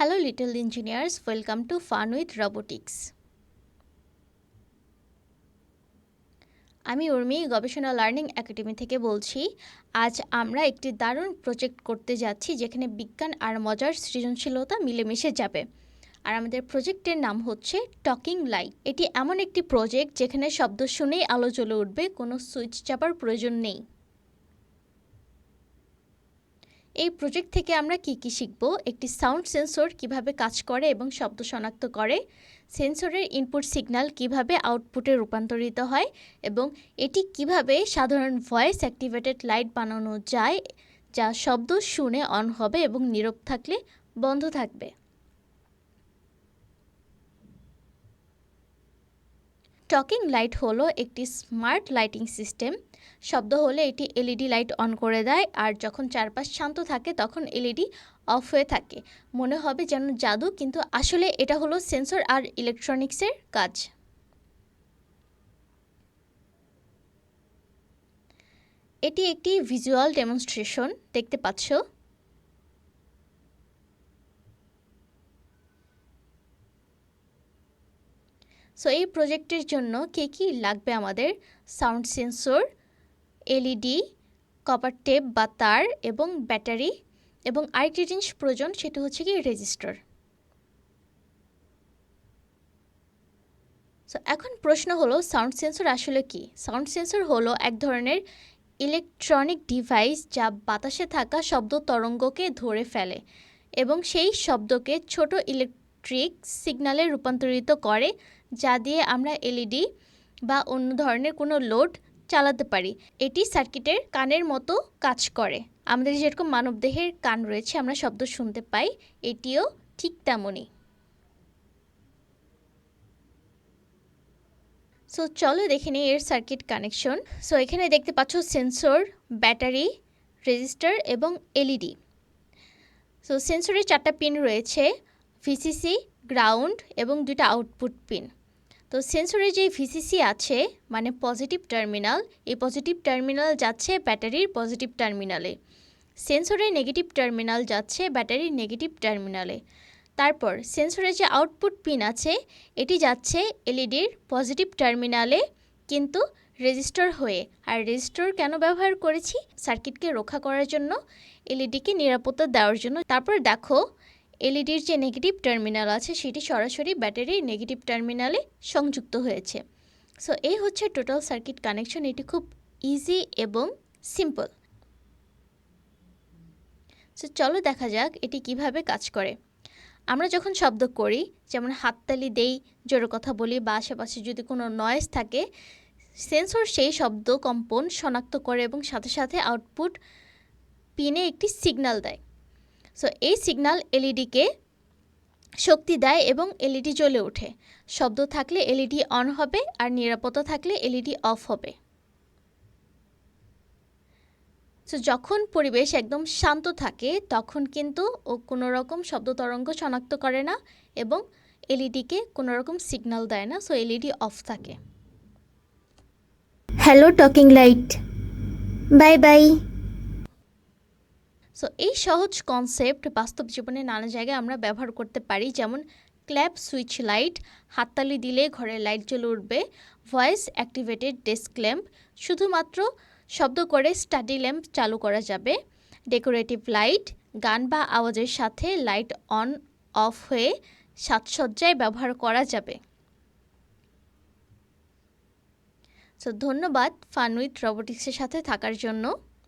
Hello, little engineers. Welcome to Fun with Robotics. আমি উর্মি গবেষণা learning academy থেকে বলছি আজ আমরা একটি দারুণ প্রজেক্ট করতে যাচ্ছি যেখানে বিজ্ঞান আর মজার সৃজনশীলতা মিলেমিশে যাবে আর আমাদের প্রজেক্টের নাম হচ্ছে টকিং লাইট এটি এমন একটি প্রজেক্ট যেখানে শব্দ শুনেই আলো জ্বলে উঠবে কোনো সুইচ চাপার প্রয়োজন নেই এই প্রজেক্ট থেকে আমরা কি কি শিখব? একটি সাউন্ড সেন্সর কীভাবে কাজ করে এবং শব্দ শনাক্ত করে? সেন্সরের ইনপুট সিগন্যাল কীভাবে আউটপুটে রূপান্তরিত হয়? এবং এটি কীভাবে সাধারণ ভয়েস অ্যাক্টিভেটেড লাইট বানানো যায়, যা শব্দ শুনে অন হবে এবং নীরব থাকলে বন্ধ থাকবে? টকিং লাইট হলো একটি স্মার্ট লাইটিং সিস্টেম শব্দ হলে এটি এলইডি লাইট অন করে দেয়, আর যখন চারপাশ শান্ত থাকে তখন এলইডি অফ হয়ে থাকে। মনে হবে যেন জাদু, কিন্তু আসলে এটা হলো সেন্সর আর ইলেকট্রনিক্সের কাজ। এটি একটি ভিজুয়াল ডেমনস্ট্রেশন দেখতে পাচ্ছ? সো এই প্রজেক্টের জন্য কে কী লাগবে আমাদের? Sound sensor LED copper tape বা তার এবং ব্যাটারি এবং আরেকটি জিনিস প্রয়োজন সেটা হচ্ছে কি রেজিস্টার সো এখন প্রশ্ন হলো সাউন্ড সেন্সর আসলে কি? সাউন্ড সেন্সর হলো এক ধরনের ইলেকট্রনিক ডিভাইস যা বাতাসে থাকা শব্দ তরঙ্গকে ধরে ফেলে এবং সেই শব্দকে ছোট ইলেকট্রিক সিগন্যালে রূপান্তরিত করে যা দিয়ে আমরা এলইডি বা অন্য ধরনের কোনো লোড চালাতে পারি। এটি সার্কিটের কানের মতো কাজ করে। আমাদের যেরকম মানবদেহের কান রয়েছে, আমরা শব্দ শুনতে পাই, এটিও ঠিক তেমনই। সো চলো দেখে নিই এর সার্কিট কানেকশন সো এখানে দেখতে পাচ্ছ সেন্সর ব্যাটারি রেজিস্টার এবং এলইডি। সো সেন্সরের চারটা পিন রয়েছে ভিসিসি গ্রাউন্ড এবং দুটা আউটপুট পিন তো সেন্সরে যে ভিসিসি আছে মানে পজিটিভ টার্মিনাল, এই পজিটিভ টার্মিনাল যাচ্ছে ব্যাটারির পজিটিভ টার্মিনালে। সেন্সরের নেগেটিভ টার্মিনাল যাচ্ছে ব্যাটারির নেগেটিভ টার্মিনালে। তারপর সেন্সরের যে আউটপুট পিন আছে, এটি যাচ্ছে এলইডির পজিটিভ টার্মিনালে, কিন্তু রেজিস্টার হয়ে। আর রেজিস্টার কেন ব্যবহার করেছি? সার্কিটকে রক্ষা করার জন্য, এলইডিকে নিরাপত্তা দেওয়ার জন্য। তারপর দেখো এলইডির যে নেগেটিভ টার্মিনাল আছে, সেটি সরাসরি ব্যাটারির নেগেটিভ টার্মিনালে সংযুক্ত হয়েছে। সো এই হচ্ছে টোটাল সার্কিট কানেকশন এটি খুব ইজি এবং সিম্পল সো চলো দেখা যাক এটি কীভাবে কাজ করে। আমরা যখন শব্দ করি, যেমন হাততালি দেই, জোরে কথা বলি, বা আশেপাশে যদি কোনো নয়েজ থাকে সেন্সর সেই শব্দ, কম্পন শনাক্ত করে এবং সাথে সাথে আউটপুট পিনে একটি সিগন্যাল দেয়। সো এই সিগন্যাল এলইডিকে শক্তি দেয় এবং এলইডি জ্বলে ওঠে। শব্দ থাকলে এলইডি অন হবে আর নিরাপত্তা থাকলে এলইডি অফ হবে। সো যখন পরিবেশ একদম শান্ত থাকে, তখন কিন্তু ও কোনো রকম শব্দ তরঙ্গ শনাক্ত করে না এবং এলইডিকে কোনো রকম সিগন্যাল দেয় না সো এলইডি অফ থাকে। Hello talking light bye bye so এই সহজ কনসেপ্ট বাস্তব জীবনে নানা জায়গায় আমরা ব্যবহার করতে পারি। যেমন ক্ল্যাপ সুইচ লাইট হাততালি দিলে ঘরের লাইট জ্বলে উঠবে ভয়েস অ্যাক্টিভেটেড ডেস্ক ল্যাম্প শুধুমাত্র শব্দ করে স্টাডি ল্যাম্প চালু করা যাবে ডেকোরেটিভ লাইট গান বা আওয়াজের সাথে লাইট অন অফ হয়ে সাজসজ্জায় ব্যবহার করা যাবে। সো ধন্যবাদ ফান উইথ রোবোটিক্সের সাথে থাকার জন্য।